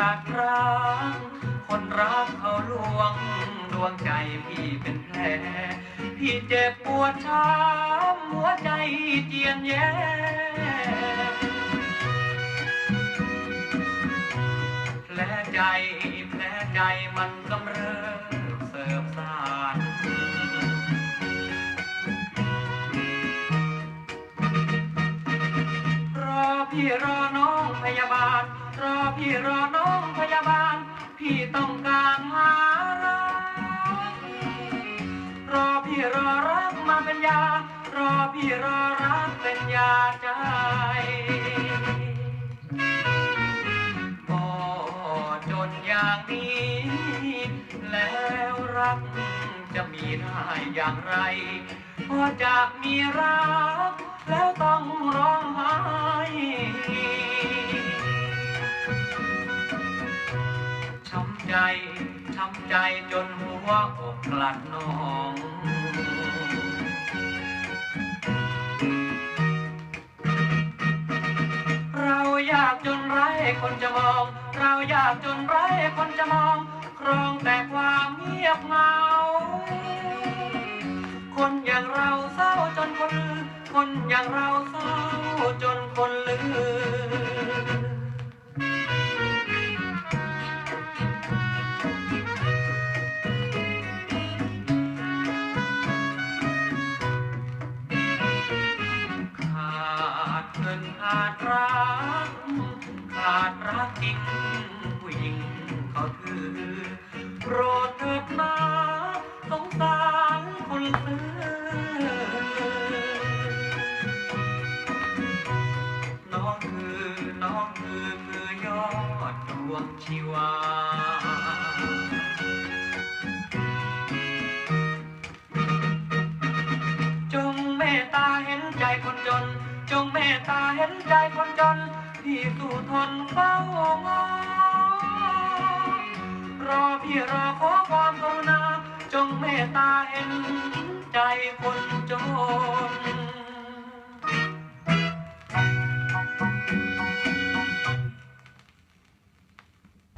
ตัดร้างคนรักเขาลวง ดวงใจพี่เป็นแผล พี่เจ็บปวดช้ำหัวใจเจียนแย่แผลใจแผลใจมันกำเริบเสิบสานรอพี่รอน้องพยาบาล รอพี่รอน้องพยาบาล พี่ต้องการหารักรอพี่รอรักมาเป็นยา รอพี่รอรักเป็นยาใจโอ้จนอย่างนี้ แล้วรักจะมีได้อย่างไรพอจะมีรักแล้วต้อง ใจช้ำใจจนหัวอกกลัดนองเรายากจนไร้คนจะมอง เรายากจนไร้คนจะมอง ครองแต่ความเงียบเหงา คนอย่างเราเศร้าจนคนคนอย่างเราเศร้า ขาดรัก ขาดรักจริงผู้หญิงเขาถือโปรดเถิดนาสงสารคนซื้อน้องคือน้องคือคือยอดดวงชีวา คนจน จงเมตตาเห็นใจคนจนที่สู้ทนเฝ้างอรอพี่รอขอความกรุณา จงเมตตาเห็นใจคนจน